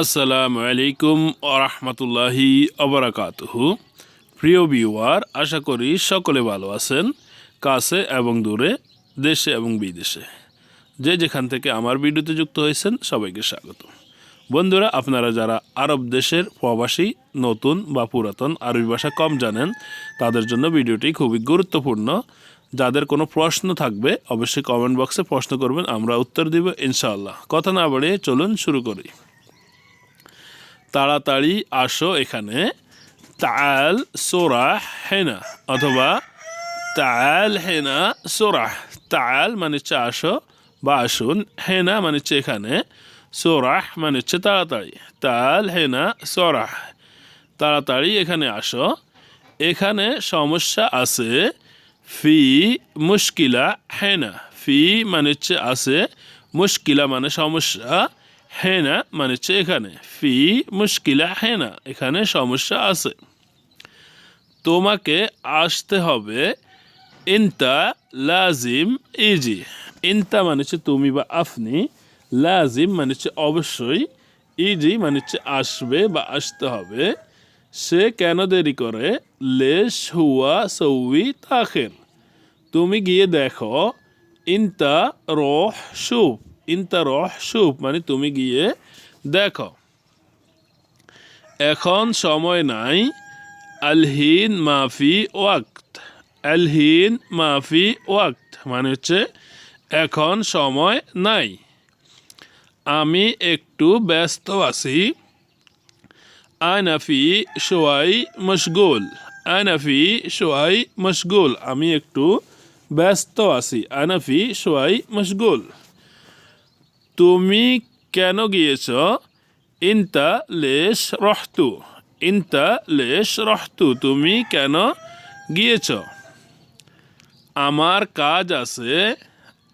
আসসালামু আলাইকুম আরহামতুল্লাহি অবরাকাতুহু প্রিয় ভিউয়ার, আশা করি সকলে ভালো আছেন, কাছে এবং দূরে, দেশে এবং বিদেশে। যে যেখান থেকে আমার ভিডিওতে যুক্ত হয়েছেন, সবাইকে স্বাগত। বন্ধুরা, আপনারা যারা আরব দেশের প্রবাসী, নতুন বা পুরাতন আরবি ভাষা কম জানেন, তাদের জন্য ভিডিওটি খুবই গুরুত্বপূর্ণ। যাদের কোনো প্রশ্ন থাকবে, অবশ্যই কমেন্ট বক্সে প্রশ্ন করবেন, আমরা উত্তর দিব ইনশাআল্লাহ। কথা না বাড়িয়ে চলুন শুরু করি। তাড়াতাড়ি আসো এখানে। তাল সোরাহ হেনা, অথবা তাল, হেনা সোরাহ তাল মানে হচ্ছে আসো বা আসুন, হেনা মানে হচ্ছে এখানে। সোরাহ মানে হচ্ছে তাড়াতাড়ি। তাল, হেনা সোরাহ তাড়াতাড়ি এখানে আসো। এখানে সমস্যা আছে। ফি মুশকিলা, হেনা। ফি মানে হচ্ছে আছে। মুশকিলা মানে সমস্যা। হেনা মানে হচ্ছে এখানে। ফি মুশকিলা হেনা, এখানে সমস্যা আছে। তোমাকে আসতে হবে ইনতা লাজিম ইজি। ইনতা মানে হচ্ছে তুমি বা আপনি, লাজিম মানে হচ্ছে অবশ্যই, ইজি মানে হচ্ছে আসবে বা আসতে হবে। সে কেন দেরি করে? লেশ হুয়া সৌই তাখের। তুমি গিয়ে দেখো, ইনতা রহ সুপ ইনতা রহ সুপ মানে তুমি গিয়ে দেখো। এখন সময় নাই। আলহিন মাফি ওয়াক্ত। আলহিন মাফি ওয়াক্ত মানে হচ্ছে এখন সময় নাই। আমি একটু ব্যস্ত আছি। আনাফি সোয়াই মশগুল। আনাফি সোয়াই মশগুল। আমি একটু ব্যস্ত আছি। আনাফি সোয়াই মশগুল। তুমি কেন গিয়েছ? ইনতা লেশ রহতু। ইনতা লেশ রহতু, তুমি কেন গিয়েছ? আমার কাজ আছে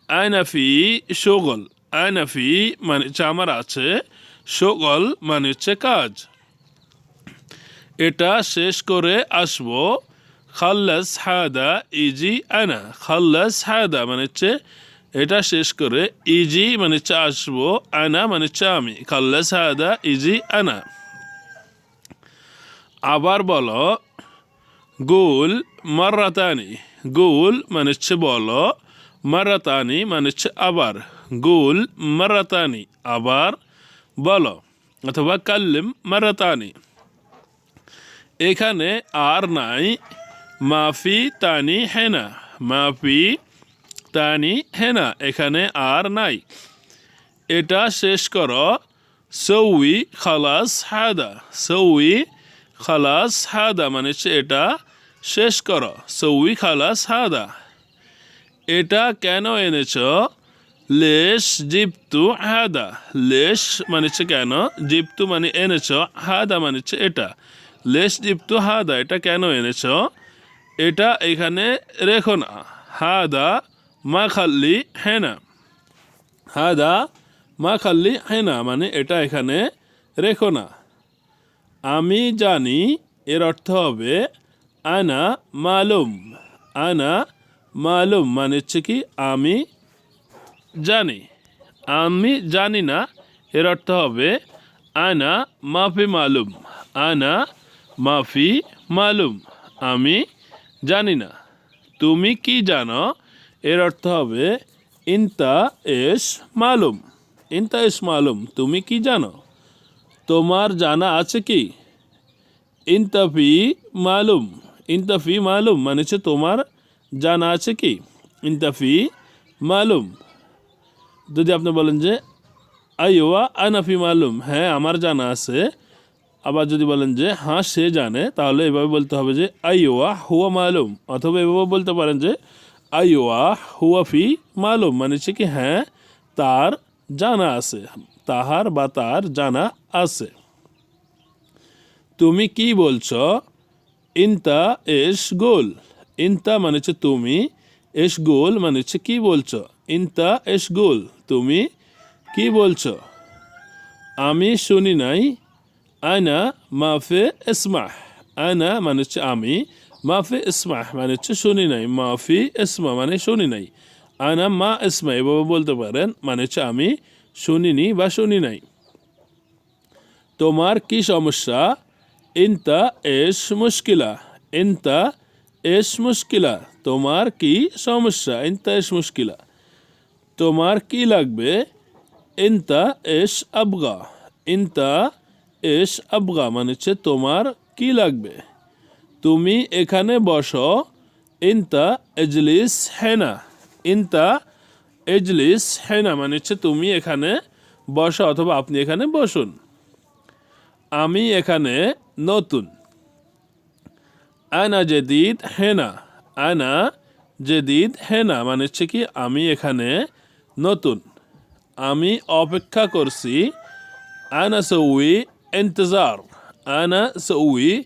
আয়নাফি শোগল আয়নাফি মানে হচ্ছে আমার আছে শোগল মানে হচ্ছে কাজ। এটা শেষ করে আসব। খাল্লাস হায়দা ইজি আনা। খাল্লাস হায়দা মানে হচ্ছে এটা শেষ করে ইজি মানে হচ্ছে আসব আনা মানে হচ্ছে আমি খাল্লাস হাদা ইজি আনা। আবার বলো, গুল মার্রাতানি গুল মানে হচ্ছে বলো, মারাতানি মানে হচ্ছে আবার। গুল মারাতানি, আবার বলো, অথবা কাল্লিম মারাতানি। এখানে আর নাই, মাফি তানি হেনা। মাফি তানি হেনা, এখানে আর নাই। এটা শেষ করো। সৌই খালাস হাদা। সৌই খালাস হাদা মানে এটা শেষ করো। সৌই খালাস হাদা। এটা কেন এনেছ? লেশ জিপ্তু হাদা। লেশ মানে কেন? জিপ্তু মানে এনেছ। হাদা মানে এটা। লেশ জিপ্তু হাদা, এটা কেন এনেছ? এটা এখানে রেখো না। হাদা মা খাল্লি হেনা। হাদা মা খাল্লি হেনা মানে এটা এখানে রেখো না। আমি জানি এর অর্থ হবে আনা মালুম। আনা মালুম মানে হচ্ছে কি আমি জানি। আমি জানি না এর অর্থ হবে আনা মাফি মালুম। আনা মাফি মালুম। আমি জানি না। তুমি কি জানো এর অর্থ হবে, ইনতা এস মালুম। ইনতা এস মালুম, তুমি কি জানো? তোমার জানা আছে কি? ইনতাফি মালুম। ইনতাফি মালুম মানে হচ্ছে তোমার জানা আছে কি? ইনতাফি মালুম। যদি আপনি বলেন যে আইওয়া আনাফি মালুম। হ্যাঁ আমার জানা আছে। আবার যদি বলেন যে হ্যাঁ সে জানে, তাহলে এভাবে বলতে হবে যে আইওয়া হুয়া মালুম। অথবা এভাবে বলতে পারেন যে আইওয়া হুয়া ফি মালুম মানে হচ্ছে কি হ্যাঁ তার জানা আছে। তাহার বা তার জানা আছে। তুমি কি বলছো? ইনতা এস গোল। ইনতা মানে হচ্ছে তুমি এস গোল মানে হচ্ছে কি বলছো? ইনতা এস গোল, তুমি কি বলছো? আমি শুনি নাই। আনা মাফে ইসমাহ আনা মানে হচ্ছে আমি মাফে ইসমাহ মানে হচ্ছে শুনি নাই মাফি ইসমা মানে শুনি নাই আনা মা ইসমা এভাবে বলতে পারেন মানে হচ্ছে আমি শুনিনি বা শুনি নাই তোমার কি সমস্যা ইনতা এস মুশকিলা ইনতা এস মুশকিলা তোমার কি সমস্যা ইনতা এস মুশকিলা তোমার কি লাগবে ইনতা এস আবগা ইনতা এস আবগা মানে হচ্ছে তোমার কি লাগবে তুমি এখানে বসো। ইনতা এজলিস হেনা। ইনতা এজলিস হেনা মানে হচ্ছে তুমি এখানে বসো অথবা আপনি এখানে বসুন। আমি এখানে নতুন। আনা জেদিদ হেনা। আনা জেদিদ হেনা মানে হচ্ছে কি আমি এখানে নতুন। আমি অপেক্ষা করছি। আনা সউই ইন্তজার আনা সউই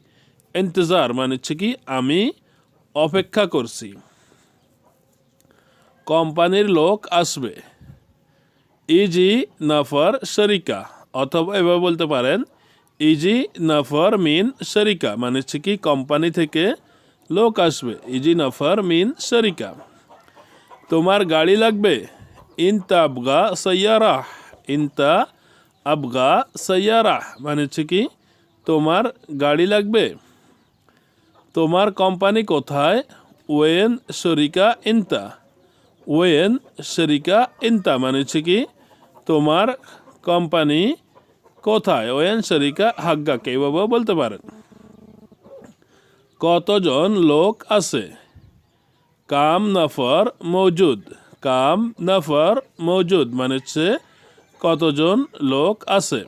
ইন্তজার মানে হচ্ছে কি, আমি অপেক্ষা করছি। কোম্পানির লোক আসবে। ইজি নাফর শরিকা অথবা এভাবে বলতে পারেন ইজি নাফর মিন শরিকা মানে হচ্ছে কি, কোম্পানি থেকে লোক আসবে। ইজি নাফর মিন শরিকা তোমার গাড়ি লাগবে? ইনতা আবগা সৈয়ারা ইনতা আবগা সৈয়ারা মানে হচ্ছে কি, তোমার গাড়ি লাগবে? তোমার কোম্পানি কোথায়? ওয়েন শরিকা ইনতা। ওয়েন শরিকা ইনতা মানে হচ্ছে কি, তোমার কোম্পানি কোথায়? ওয়েন শরিকা হাগ্গাকে এইভাবেও বলতে পারেন। কতজন লোক আছে? কাম নফর মৌজুদ। কাম নফর মৌজুদ মানে হচ্ছে কতজন লোক আছে?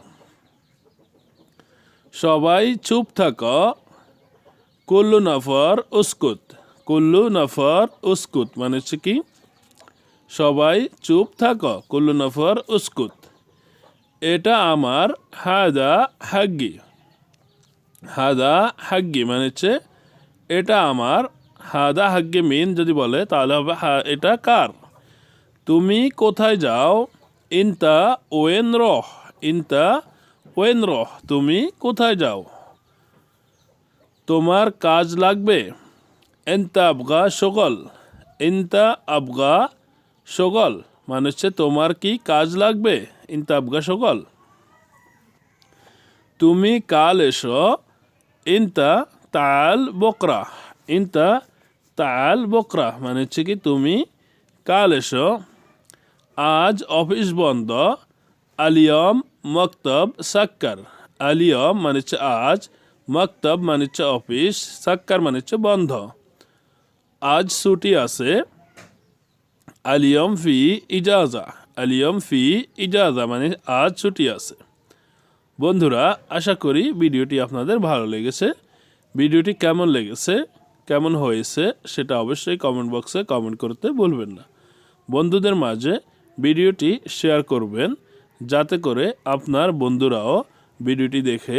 সবাই চুপ থাকো। কুল্লু নফর উস্কুত, কুল্লু নফর উস্কুত মানে হচ্ছে কি? সবাই চুপ থাকো, কুল্লু নফর উস্কুত। এটা আমার হাদা হাগ্গি। হাদা হাগ্গি মানে হচ্ছে, এটা আমার হাদা হাগ্গি মিন যদি বলে, তাহলে হবে এটা কার? তুমি কোথায় যাও? ইনতা ওয়েন রহ, ইনতা ওয়েন রহ, তুমি কোথায় যাও? তোমার কাজ লাগবে? এনতা আবগা সগল। ইনতা আবগা সগল। মানে হচ্ছে তোমার কি কাজ লাগবে? ইনতা আবগা সগল। তুমি কাল এসো ইনতা তাল বকরা। ইনতা তাল বকরা মানে হচ্ছে কি তুমি কাল এসো। আজ অফিস বন্ধ, আলিয়ম, মক্তব, সাক্কার। আলিয়ম মানে হচ্ছে আজ মক্তব মানে হচ্ছে অফিস, সাক্কার মানে হচ্ছে বন্ধ। আজ ছুটি আছে। আলিয়ম ফি ইজাজা। আলিয়ম ফি ইজাজা মানে আজ ছুটি আছে। বন্ধুরা, আশা করি ভিডিওটি আপনাদের ভালো লেগেছে। ভিডিওটি কেমন লেগেছে, কেমন হয়েছে, সেটা অবশ্যই কমেন্ট বক্সে কমেন্ট করতে ভুলবেন না। বন্ধুদের মাঝে ভিডিওটি শেয়ার করবেন, যাতে করে আপনার বন্ধুরাও ভিডিওটি দেখে